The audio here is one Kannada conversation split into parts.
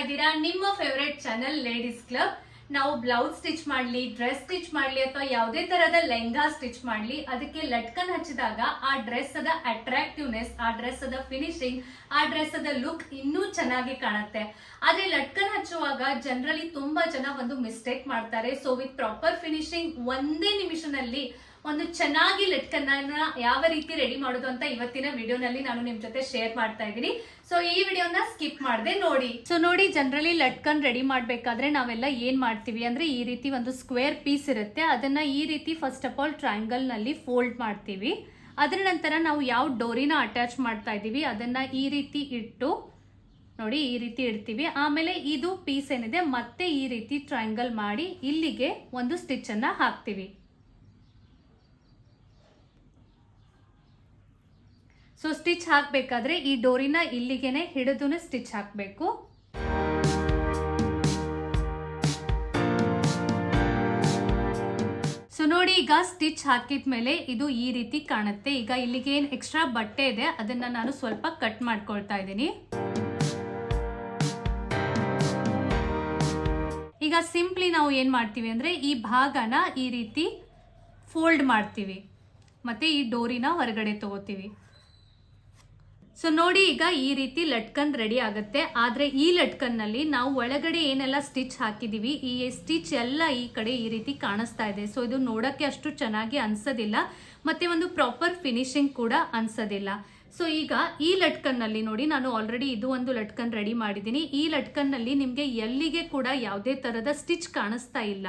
ಇದ್ದೀರಾ? ನಿಮ್ಮ ಫೇವ್ರೆಟ್ ಚಾನಲ್ ಲೇಡೀಸ್ ಕ್ಲಬ್ ನಾವು ಬ್ಲೌಸ್ ಸ್ಟಿಚ್ ಮಾಡ್ಲಿ ಡ್ರೆಸ್ ಸ್ಟಿಚ್ ಮಾಡ್ಲಿ ಅಥವಾ ಯಾವುದೇ ತರಹದ ಲೆಹಂಗಾ ಸ್ಟಿಚ್ ಮಾಡ್ಲಿ, ಅದಕ್ಕೆ ಲಟ್ಕನ್ ಹಚ್ಚಿದಾಗ ಆ ಡ್ರೆಸ್ ಅದ ಅಟ್ರಾಕ್ಟಿವ್ನೆಸ್ ಆ ಡ್ರೆಸ್ ಅದ ಫಿನಿಶಿಂಗ್ ಆ ಡ್ರೆಸ್ ಅದ ಲುಕ್ ಇನ್ನೂ ಚೆನ್ನಾಗಿ ಕಾಣುತ್ತೆ. ಆದ್ರೆ ಲಟ್ಕನ್ ಹಚ್ಚುವಾಗ ಜನರಲಿ ತುಂಬಾ ಜನ ಒಂದು ಮಿಸ್ಟೇಕ್ ಮಾಡ್ತಾರೆ. ಸೊ ವಿತ್ ಪ್ರಾಪರ್ ಫಿನಿಶಿಂಗ್ ಒಂದೇ ನಿಮಿಷದಲ್ಲಿ ಒಂದು ಚೆನ್ನಾಗಿ ಲಟ್ಕನ್ನ ಯಾವ ರೀತಿ ರೆಡಿ ಮಾಡೋದು ಅಂತ ಇವತ್ತಿನ ವಿಡಿಯೋನಲ್ಲಿ ನಾನು ನಿಮ್ ಜೊತೆ ಶೇರ್ ಮಾಡ್ತಾ ಇದ್ದೀನಿ. ಸೊ ಈ ವಿಡಿಯೋನ ಸ್ಕಿಪ್ ಮಾಡದೆ ನೋಡಿ. ಸೊ ನೋಡಿ ಜನರಲಿ ಲಟ್ಕನ್ ರೆಡಿ ಮಾಡ್ಬೇಕಾದ್ರೆ ನಾವೆಲ್ಲ ಏನ್ ಮಾಡ್ತೀವಿ ಅಂದ್ರೆ ಈ ರೀತಿ ಒಂದು ಸ್ಕ್ವೇರ್ ಪೀಸ್ ಇರುತ್ತೆ. ಅದನ್ನ ಈ ರೀತಿ ಫಸ್ಟ್ ಆಫ್ ಆಲ್ ಟ್ರಯಾಂಗಲ್ನಲ್ಲಿ ಫೋಲ್ಡ್ ಮಾಡ್ತೀವಿ. ಅದರ ನಂತರ ನಾವು ಯಾವ ಡೋರಿನ ಅಟ್ಯಾಚ್ ಮಾಡ್ತಾ ಇದೀವಿ ಅದನ್ನ ಈ ರೀತಿ ಇಟ್ಟು, ನೋಡಿ, ಈ ರೀತಿ ಇಡ್ತೀವಿ. ಆಮೇಲೆ ಇದು ಪೀಸ್ ಏನಿದೆ, ಮತ್ತೆ ಈ ರೀತಿ ಟ್ರಯಾಂಗಲ್ ಮಾಡಿ ಇಲ್ಲಿಗೆ ಒಂದು ಸ್ಟಿಚ್ ಅನ್ನ ಹಾಕ್ತೀವಿ. ಸೊ ಸ್ಟಿಚ್ ಹಾಕಬೇಕಾದ್ರೆ ಈ ಡೋರಿನ ಇಲ್ಲಿಗೆನೆ ಹಿಡಿದು ಸ್ಟಿಚ್ ಹಾಕಬೇಕು. ಸೊ ನೋಡಿ ಈಗ ಸ್ಟಿಚ್ ಹಾಕಿದ್ಮೇಲೆ ಇದು ಈ ರೀತಿ ಕಾಣುತ್ತೆ. ಈಗ ಇಲ್ಲಿಗೆ ಏನ್ ಎಕ್ಸ್ಟ್ರಾ ಬಟ್ಟೆ ಇದೆ, ಅದನ್ನ ನಾನು ಸ್ವಲ್ಪ ಕಟ್ ಮಾಡ್ಕೊಳ್ತಾ ಇದ್ದೀನಿ. ಈಗ ಸಿಂಪ್ಲಿ ನಾವು ಏನು ಮಾಡ್ತೀವಿ ಅಂದ್ರೆ ಈ ಭಾಗನ ಈ ರೀತಿ ಫೋಲ್ಡ್ ಮಾಡ್ತೀವಿ. ಮತ್ತೆ ಈ ಡೋರಿನ ಹೊರಗಡೆ ತಗೋತೀವಿ. ಸೊ ನೋಡಿ ಈಗ ಈ ರೀತಿ ಲಟ್ಕನ್ ರೆಡಿ ಆಗುತ್ತೆ. ಆದರೆ ಈ ಲಟ್ಕನ್ನಲ್ಲಿ ನಾವು ಒಳಗಡೆ ಏನೆಲ್ಲ ಸ್ಟಿಚ್ ಹಾಕಿದೀವಿ, ಈ ಸ್ಟಿಚ್ ಎಲ್ಲ ಈ ಕಡೆ ಈ ರೀತಿ ಕಾಣಿಸ್ತಾ ಇದೆ. ಸೊ ಇದು ನೋಡಕ್ಕೆ ಅಷ್ಟು ಚೆನ್ನಾಗಿ ಅನ್ಸೋದಿಲ್ಲ. ಮತ್ತೆ ಒಂದು ಪ್ರಾಪರ್ ಫಿನಿಶಿಂಗ್ ಕೂಡ ಅನ್ಸೋದಿಲ್ಲ. ಸೊ ಈಗ ಈ ಲಟ್ಕನ್ನಲ್ಲಿ ನೋಡಿ, ನಾನು ಆಲ್ರೆಡಿ ಇದು ಒಂದು ಲಟ್ಕನ್ ರೆಡಿ ಮಾಡಿದ್ದೀನಿ. ಈ ಲಟ್ಕನ್ನಲ್ಲಿ ನಿಮ್ಗೆ ಎಲ್ಲಿಗೆ ಕೂಡ ಯಾವುದೇ ತರದ ಸ್ಟಿಚ್ ಕಾಣಿಸ್ತಾ ಇಲ್ಲ.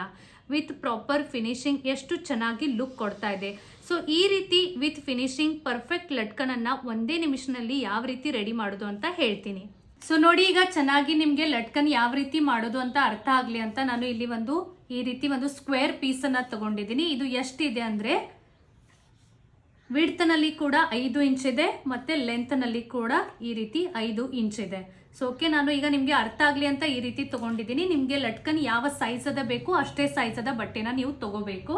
ವಿತ್ ಪ್ರಾಪರ್ ಫಿನಿಶಿಂಗ್ ಎಷ್ಟು ಚೆನ್ನಾಗಿ ಲುಕ್ ಕೊಡ್ತಾ ಇದೆ. ಸೊ ಈ ರೀತಿ ವಿತ್ ಫಿನಿಶಿಂಗ್ ಪರ್ಫೆಕ್ಟ್ ಲಟ್ಕನನ್ನು ಒಂದೇ ನಿಮಿಷದಲ್ಲಿ ಯಾವ ರೀತಿ ರೆಡಿ ಮಾಡೋದು ಅಂತ ಹೇಳ್ತೀನಿ. ಸೊ ನೋಡಿ ಈಗ ಚೆನ್ನಾಗಿ ನಿಮಗೆ ಲಟ್ಕನ್ ಯಾವ ರೀತಿ ಮಾಡೋದು ಅಂತ ಅರ್ಥ ಆಗ್ಲಿ ಅಂತ ನಾನು ಇಲ್ಲಿ ಒಂದು ಈ ರೀತಿ ಒಂದು ಸ್ಕ್ವೇರ್ ಪೀಸನ್ನು ತಗೊಂಡಿದ್ದೀನಿ. ಇದು ಎಷ್ಟಿದೆ ಅಂದ್ರೆ ವಿಡ್ತ್ನಲ್ಲಿ ಕೂಡ ಐದು ಇಂಚ್ ಇದೆ, ಮತ್ತೆ ಲೆಂತ್ನಲ್ಲಿ ಕೂಡ ಈ ರೀತಿ ಐದು ಇಂಚ್ ಇದೆ. ಸೊ ಓಕೆ ನಾನು ಈಗ ನಿಮಗೆ ಅರ್ಥ ಆಗಲಿ ಅಂತ ಈ ರೀತಿ ತೊಗೊಂಡಿದ್ದೀನಿ. ನಿಮಗೆ ಲಟ್ಕನ್ ಯಾವ ಸೈಜ್ ಅದ ಬೇಕು, ಅಷ್ಟೇ ಸೈಜದ ಬಟ್ಟೆನ ನೀವು ತಗೋಬೇಕು.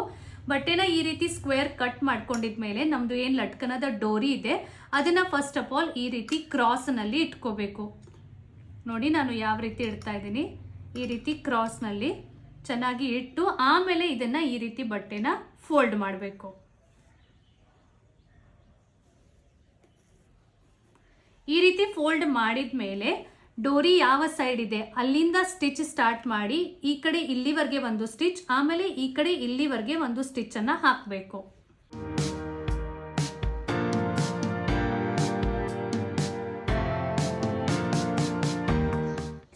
ಬಟ್ಟೆನ ಈ ರೀತಿ ಸ್ಕ್ವೇರ್ ಕಟ್ ಮಾಡ್ಕೊಂಡಿದ್ಮೇಲೆ ನಮ್ದು ಏನು ಲಟ್ಕನದ ಡೋರಿ ಇದೆ, ಅದನ್ನ ಫಸ್ಟ್ ಆಫ್ ಆಲ್ ಈ ರೀತಿ ಕ್ರಾಸ್ನಲ್ಲಿ ಇಟ್ಕೋಬೇಕು. ನೋಡಿ ನಾನು ಯಾವ ರೀತಿ ಇಡ್ತಾ ಇದ್ದೀನಿ. ಈ ರೀತಿ ಕ್ರಾಸ್ನಲ್ಲಿ ಚೆನ್ನಾಗಿ ಇಟ್ಟು ಆಮೇಲೆ ಇದನ್ನ ಈ ರೀತಿ ಬಟ್ಟೆನ ಫೋಲ್ಡ್ ಮಾಡಬೇಕು. ಈ ರೀತಿ ಫೋಲ್ಡ್ ಮಾಡಿದ ಮೇಲೆ ಡೋರಿ ಯಾವ ಸೈಡ್ ಇದೆ? ಅಲ್ಲಿಂದ ಸ್ಟಿಚ್ ಸ್ಟಾರ್ಟ್ ಮಾಡಿ, ಈ ಕಡೆ ಇಲ್ಲಿವರೆಗೆ ಒಂದು ಸ್ಟಿಚ್ ಆಮೇಲೆ ಈ ಕಡೆ ಇಲ್ಲಿವರೆಗೆ ಒಂದು ಸ್ಟಿಚ್ ಅನ್ನ ಹಾಕಬೇಕು.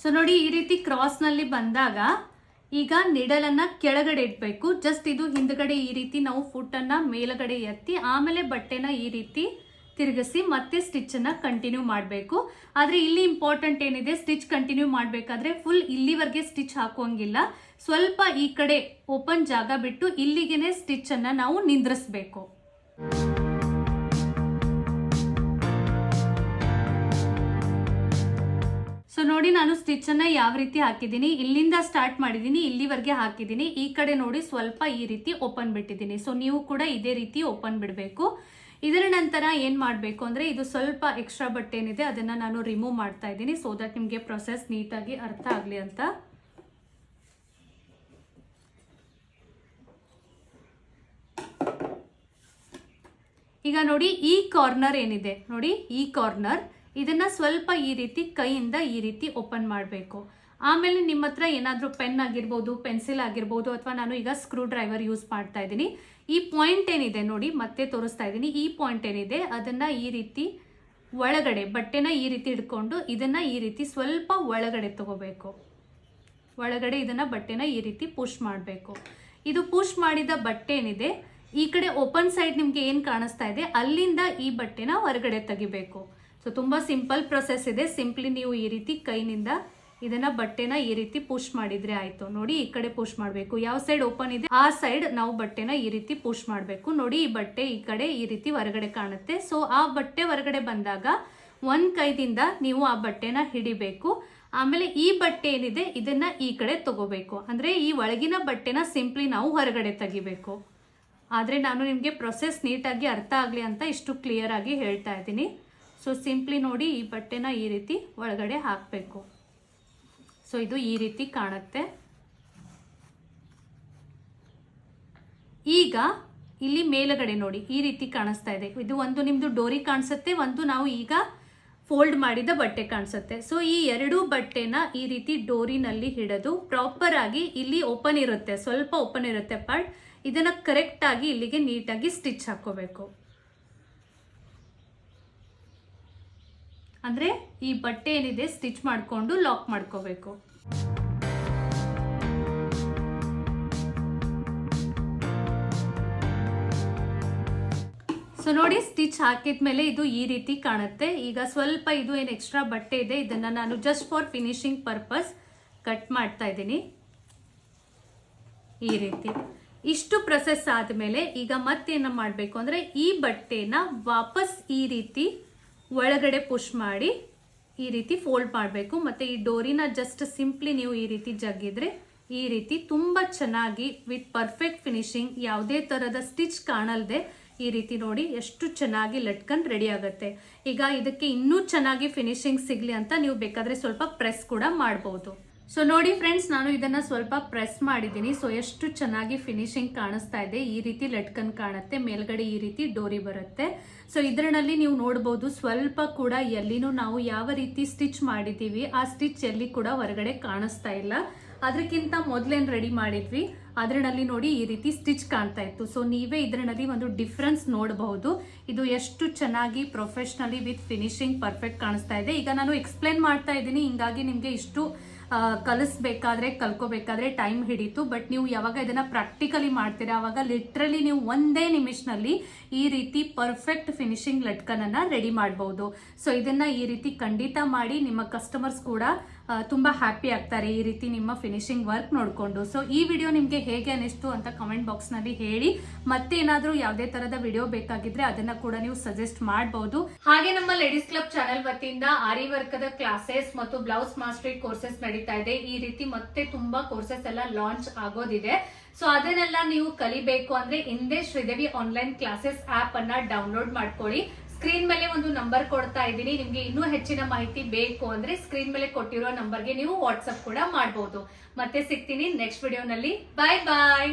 ಸೊ ನೋಡಿ ಈ ರೀತಿ ಕ್ರಾಸ್ನಲ್ಲಿ ಬಂದಾಗ ಈಗ ನಿಡಲನ್ನ ಕೆಳಗಡೆ ಇಡಬೇಕು. ಜಸ್ಟ್ ಇದು ಹಿಂದ್ಗಡೆ ಈ ರೀತಿ ನಾವು ಫುಟ್ ಅನ್ನ ಮೇಲಗಡೆ ಎತ್ತಿ, ಆಮೇಲೆ ಬಟ್ಟೆನ ಈ ರೀತಿ ತಿರುಗಿಸಿ ಮತ್ತೆ ಸ್ಟಿಚ್ ಅನ್ನ ಕಂಟಿನ್ಯೂ ಮಾಡಬೇಕು. ಆದರೆ ಇಲ್ಲಿ ಇಂಪಾರ್ಟೆಂಟ್ ಏನಿದೆ ಸ್ಟಿಚ್ ಕಂಟಿನ್ಯೂ ಮಾಡಬೇಕಾದ್ರೆ ಫುಲ್ ಇಲ್ಲಿವರೆಗೆ ಸ್ಟಿಚ್ ಹಾಕುವಂಗಿಲ್ಲ. ಸ್ವಲ್ಪ ಈ ಕಡೆ ಓಪನ್ ಜಾಗ ಬಿಟ್ಟು ಇಲ್ಲಿಗೆನೆ ಸ್ಟಿಚ್ ಅನ್ನ ನಾವು ನಿಂದ್ರಿಸ್ಬೇಕು. ಸೊ ನೋಡಿ ನಾನು ಸ್ಟಿಚ್ ಅನ್ನ ಯಾವ ರೀತಿ ಹಾಕಿದ್ದೀನಿ. ಇಲ್ಲಿಂದ ಸ್ಟಾರ್ಟ್ ಮಾಡಿದ್ದೀನಿ, ಇಲ್ಲಿವರೆಗೆ ಹಾಕಿದ್ದೀನಿ. ಈ ಕಡೆ ನೋಡಿ ಸ್ವಲ್ಪ ಈ ರೀತಿ ಓಪನ್ ಬಿಟ್ಟಿದ್ದೀನಿ. ಸೊ ನೀವು ಕೂಡ ಇದೇ ರೀತಿ ಓಪನ್ ಬಿಡಬೇಕು. ಇದರ ನಂತರ ಏನು ಮಾಡಬೇಕು ಅಂದ್ರೆ ಇದು ಸ್ವಲ್ಪ ಎಕ್ಸ್ಟ್ರಾ ಬಟ್ಟೆ ಏನಿದೆ ಅದನ್ನ ನಾನು ರಿಮೂವ್ ಮಾಡ್ತಾ ಇದ್ದೀನಿ ಸೊ ದಟ್ ನಿಮಗೆ ಪ್ರೊಸೆಸ್ ನೀಟಾಗಿ ಅರ್ಥ ಆಗಲಿ ಅಂತ. ಈಗ ನೋಡಿ ಈ ಕಾರ್ನರ್ ಏನಿದೆ, ನೋಡಿ ಈ ಕಾರ್ನರ್ ಇದನ್ನ ಸ್ವಲ್ಪ ಈ ರೀತಿ ಕೈಯಿಂದ ಈ ರೀತಿ ಓಪನ್ ಮಾಡಬೇಕು. ಆಮೇಲೆ ನಿಮ್ಮ ಹತ್ರ ಏನಾದರೂ ಪೆನ್ ಆಗಿರ್ಬೋದು, ಪೆನ್ಸಿಲ್ ಆಗಿರ್ಬೋದು ಅಥವಾ ನಾನು ಈಗ ಸ್ಕ್ರೂ ಡ್ರೈವರ್ ಯೂಸ್ ಮಾಡ್ತಾ ಇದ್ದೀನಿ. ಈ ಪಾಯಿಂಟ್ ಏನಿದೆ ನೋಡಿ, ಮತ್ತೆ ತೋರಿಸ್ತಾ ಇದ್ದೀನಿ. ಈ ಪಾಯಿಂಟ್ ಏನಿದೆ, ಅದನ್ನ ಈ ರೀತಿ ಒಳಗಡೆ, ಬಟ್ಟೆನ ಈ ರೀತಿ ಹಿಡ್ಕೊಂಡು ಇದನ್ನ ಈ ರೀತಿ ಸ್ವಲ್ಪ ಒಳಗಡೆ ತಗೋಬೇಕು. ಒಳಗಡೆ ಇದನ್ನ ಬಟ್ಟೆನ ಈ ರೀತಿ ಪುಷ್ ಮಾಡಬೇಕು. ಇದು ಪುಷ್ ಮಾಡಿದ ಬಟ್ಟೆ ಏನಿದೆ, ಈ ಕಡೆ ಓಪನ್ ಸೈಡ್ ನಿಮಗೆ ಏನು ಕಾಣಿಸ್ತಾ ಇದೆ, ಅಲ್ಲಿಂದ ಈ ಬಟ್ಟೆನ ಹೊರಗಡೆ ತೆಗಿಬೇಕು. ಸೊ ತುಂಬಾ ಸಿಂಪಲ್ ಪ್ರೊಸೆಸ್ ಇದೆ. ಸಿಂಪ್ಲಿ ನೀವು ಈ ರೀತಿ ಕೈನಿಂದ ಇದನ್ನ ಬಟ್ಟೆನ ಈ ರೀತಿ ಪುಷ್ ಮಾಡಿದ್ರೆ ಆಯ್ತು. ನೋಡಿ, ಈ ಕಡೆ ಪುಷ್ ಮಾಡಬೇಕು. ಯಾವ ಸೈಡ್ ಓಪನ್ ಇದೆ, ಆ ಸೈಡ್ ನಾವು ಬಟ್ಟೆನ ಈ ರೀತಿ ಪುಷ್ ಮಾಡಬೇಕು. ನೋಡಿ, ಈ ಬಟ್ಟೆ ಈ ಕಡೆ ಈ ರೀತಿ ಹೊರಗಡೆ ಕಾಣುತ್ತೆ. ಸೊ ಆ ಬಟ್ಟೆ ಹೊರಗಡೆ ಬಂದಾಗ ಒಂದ್ ಕೈದಿಂದ ನೀವು ಆ ಬಟ್ಟೆನ ಹಿಡಿಬೇಕು. ಆಮೇಲೆ ಈ ಬಟ್ಟೆ ಏನಿದೆ, ಇದನ್ನ ಈ ಕಡೆ ತಗೋಬೇಕು. ಅಂದ್ರೆ ಈ ಒಳಗಿನ ಬಟ್ಟೆನ ಸಿಂಪ್ಲಿ ನಾವು ಹೊರಗಡೆ ತೆಗಿಬೇಕು. ಆದ್ರೆ ನಾನು ನಿಮಗೆ ಪ್ರೊಸೆಸ್ ನೀಟಾಗಿ ಅರ್ಥ ಆಗಲಿ ಅಂತ ಇಷ್ಟು ಕ್ಲಿಯರ್ ಆಗಿ ಹೇಳ್ತಾ ಇದ್ದೀನಿ. ಸೊ ಸಿಂಪ್ಲಿ ನೋಡಿ ಈ ಬಟ್ಟೆನ ಈ ರೀತಿ ಒಳಗಡೆ ಹಾಕಬೇಕು. ಸೊ ಇದು ಈ ರೀತಿ ಕಾಣುತ್ತೆ. ಈಗ ಇಲ್ಲಿ ಮೇಲುಗಡೆ ನೋಡಿ, ಈ ರೀತಿ ಕಾಣಿಸ್ತಾ ಇದೆ. ಇದು ಒಂದು ನಿಮ್ಮದು ಡೋರಿ ಕಾಣಿಸುತ್ತೆ, ಒಂದು ನಾವು ಈಗ ಫೋಲ್ಡ್ ಮಾಡಿದ ಬಟ್ಟೆ ಕಾಣಿಸುತ್ತೆ. ಸೊ ಈ ಎರಡೂ ಬಟ್ಟೆನ ಈ ರೀತಿ ಡೋರಿನಲ್ಲಿ ಹಿಡಿದು ಪ್ರಾಪರ್ ಆಗಿ ಇಲ್ಲಿ ಓಪನ್ ಇರುತ್ತೆ, ಸ್ವಲ್ಪ ಓಪನ್ ಇರುತ್ತೆ ಪಾರ್ಟ್ ಇದನ್ನ ಕರೆಕ್ಟ್ ಆಗಿ ಇಲ್ಲಿಗೆ ನೀಟಾಗಿ ಸ್ಟಿಚ್ ಹಾಕೋಬೇಕು. ಅಂದ್ರೆ ಈ ಬಟ್ಟೆ ಏನಿದೆ ಸ್ಟಿಚ್ ಮಾಡಿಕೊಂಡು ಲಾಕ್ ಮಾಡ್ಕೋಬೇಕು. ಸೊ ನೋಡಿ ಸ್ಟಿಚ್ ಹಾಕಿದ ಮೇಲೆ ಇದು ಈ ರೀತಿ ಕಾಣುತ್ತೆ. ಈಗ ಸ್ವಲ್ಪ ಇದು ಏನು ಎಕ್ಸ್ಟ್ರಾ ಬಟ್ಟೆ ಇದೆ, ಇದನ್ನ ನಾನು just for finishing purpose cut ಮಾಡ್ತಾ ಇದ್ದೀನಿ. ಈ ರೀತಿ. ಇಷ್ಟು ಪ್ರೊಸೆಸ್ ಆದಮೇಲೆ ಈಗ ಮತ್ತೇನ ಮಾಡಬೇಕು ಅಂದ್ರೆ ಈ ಬಟ್ಟೆನ ವಾಪಸ್ ಈ ರೀತಿ ಒಳಗಡೆ ಪುಷ್ ಮಾಡಿ ಈ ರೀತಿ ಫೋಲ್ಡ್ ಮಾಡಬೇಕು. ಮತ್ತು ಈ ಡೋರಿನ ಜಸ್ಟ್ ಸಿಂಪ್ಲಿ ನೀವು ಈ ರೀತಿ ಜಗ್ಗಿದ್ರೆ ಈ ರೀತಿ ತುಂಬ ಚೆನ್ನಾಗಿ ವಿತ್ ಪರ್ಫೆಕ್ಟ್ ಫಿನಿಶಿಂಗ್ ಯಾವುದೇ ಥರದ ಸ್ಟಿಚ್ ಕಾಣಲ್ದೆ ಈ ರೀತಿ ನೋಡಿ ಎಷ್ಟು ಚೆನ್ನಾಗಿ ಲಟ್ಕನ್ ರೆಡಿ ಆಗುತ್ತೆ. ಈಗ ಇದಕ್ಕೆ ಇನ್ನೂ ಚೆನ್ನಾಗಿ ಫಿನಿಶಿಂಗ್ ಸಿಗಲಿ ಅಂತ ನೀವು ಬೇಕಾದರೆ ಸ್ವಲ್ಪ ಪ್ರೆಸ್ ಕೂಡ ಮಾಡಬಹುದು ಸೊ ನೋಡಿ ಫ್ರೆಂಡ್ಸ್ ನಾನು ಇದನ್ನ ಸ್ವಲ್ಪ ಪ್ರೆಸ್ ಮಾಡಿದ್ದೀನಿ. ಸೊ ಎಷ್ಟು ಚೆನ್ನಾಗಿ ಫಿನಿಶಿಂಗ್ ಕಾಣಿಸ್ತಾ ಇದೆ. ಈ ರೀತಿ ಲಟ್ಕನ್ ಕಾಣುತ್ತೆ. ಮೇಲ್ಗಡೆ ಈ ರೀತಿ ಡೋರಿ ಬರುತ್ತೆ. ಸೊ ಇದರಲ್ಲಿ ನೀವು ನೋಡಬಹುದು ಸ್ವಲ್ಪ ಕೂಡ ಎಲ್ಲಿನೂ ನಾವು ಯಾವ ರೀತಿ ಸ್ಟಿಚ್ ಮಾಡಿದ್ದೀವಿ, ಆ ಸ್ಟಿಚ್ ಎಲ್ಲಿ ಕೂಡ ಹೊರಗಡೆ ಕಾಣಿಸ್ತಾ ಇಲ್ಲ. ಅದಕ್ಕಿಂತ ಮೊದಲೇನು ರೆಡಿ ಮಾಡಿದ್ವಿ? ಅದರಲ್ಲಿ ನೋಡಿ ಈ ರೀತಿ ಸ್ಟಿಚ್ ಕಾಣ್ತಾ ಇತ್ತು. ಸೊ ನೀವೇ ಇದರಲ್ಲಿ ಒಂದು ಡಿಫ್ರೆನ್ಸ್ ನೋಡಬಹುದು ಇದು ಎಷ್ಟು ಚೆನ್ನಾಗಿ ಪ್ರೊಫೆಷ್ನಲಿ ವಿತ್ ಫಿನಿಶಿಂಗ್ ಪರ್ಫೆಕ್ಟ್ ಕಾಣಿಸ್ತಾ ಇದೆ. ಈಗ ನಾನು ಎಕ್ಸ್ಪ್ಲೇನ್ ಮಾಡ್ತಾ ಇದ್ದೀನಿ. ಹಿಂಗಾಗಿ ನಿಮಗೆ ಇಷ್ಟು ಕಲಿಸ್ಬೇಕಾದ್ರೆ ಕಲ್ಕೋಬೇಕಾದ್ರೆ ಟೈಮ್ ಹಿಡಿತು. ಬಟ್ ನೀವು ಯಾವಾಗ ಇದನ್ನ ಪ್ರಾಕ್ಟಿಕಲಿ ಮಾಡ್ತೀರಾ? ಅವಾಗ ಲಿಟ್ರಲಿ ನೀವು ಒಂದೇ ನಿಮಿಷನಲ್ಲಿ ಈ ರೀತಿ ಪರ್ಫೆಕ್ಟ್ ಫಿನಿಶಿಂಗ್ ಲಟ್ಕನನ್ನ ರೆಡಿ ಮಾಡಬಹುದು ಸೊ ಇದನ್ನ ಈ ರೀತಿ ಖಂಡಿತ ಮಾಡಿ ನಿಮ್ಮ ಕಸ್ಟಮರ್ಸ್ ಕೂಡ ತುಂಬಾ ಹ್ಯಾಪಿ ಆಗ್ತಾರೆ ಈ ರೀತಿ ನಿಮ್ಮ ಫಿನಿಶಿಂಗ್ ವರ್ಕ್ ನೋಡಿಕೊಂಡು. ಸೊ ಈ ವಿಡಿಯೋ ನಿಮಗೆ ಹೇಗೆ ಅನಿಸ್ತು ಅಂತ ಕಮೆಂಟ್ ಬಾಕ್ಸ್ನಲ್ಲಿ ಹೇಳಿ. ಮತ್ತೆ ಏನಾದರೂ ಯಾವುದೇ ತರದ ವಿಡಿಯೋ ಬೇಕಾಗಿದ್ರೆ ಅದನ್ನ ಕೂಡ ನೀವು ಸಜೆಸ್ಟ್ ಮಾಡಬಹುದು ಹಾಗೆ ನಮ್ಮ ಲೇಡೀಸ್ ಕ್ಲಬ್ ಚಾನೆಲ್ ವತಿಯಿಂದ ಆರಿ ವರ್ಕದ ಕ್ಲಾಸಸ್ ಮತ್ತು ಬ್ಲೌಸ್ ಮಾಸ್ಟ್ರಿ ಕೋರ್ಸಸ್ ನಡೀತಾ ಇದೆ. ಈ ರೀತಿ ಮತ್ತೆ ತುಂಬಾ ಕೋರ್ಸಸ್ ಎಲ್ಲ ಲಾಂಚ್ ಆಗೋದಿದೆ. ಸೊ ಅದನ್ನೆಲ್ಲ ನೀವು ಕಲಿಬೇಕು ಅಂದ್ರೆ ಹಿಂದೆ ಶ್ರೀದೇವಿ ಆನ್ಲೈನ್ ಕ್ಲಾಸಸ್ ಆಪ್ ಅನ್ನ ಡೌನ್ಲೋಡ್ ಮಾಡ್ಕೊಳ್ಳಿ. ಸ್ಕ್ರೀನ್ ಮೇಲೆ ಒಂದು ನಂಬರ್ ಕೊಡ್ತಾ ಇದ್ದೀನಿ. ನಿಮ್ಗೆ ಇನ್ನೂ ಹೆಚ್ಚಿನ ಮಾಹಿತಿ ಬೇಕು ಅಂದ್ರೆ ಸ್ಕ್ರೀನ್ ಮೇಲೆ ಕೊಟ್ಟಿರೋ ನಂಬರ್ಗೆ ನೀವು ವಾಟ್ಸ್ಆಪ್ ಕೂಡ ಮಾಡಬಹುದು ಮತ್ತೆ ಸಿಗ್ತೀನಿ ನೆಕ್ಸ್ಟ್ ವಿಡಿಯೋನಲ್ಲಿ ಬಾಯ್ ಬಾಯ್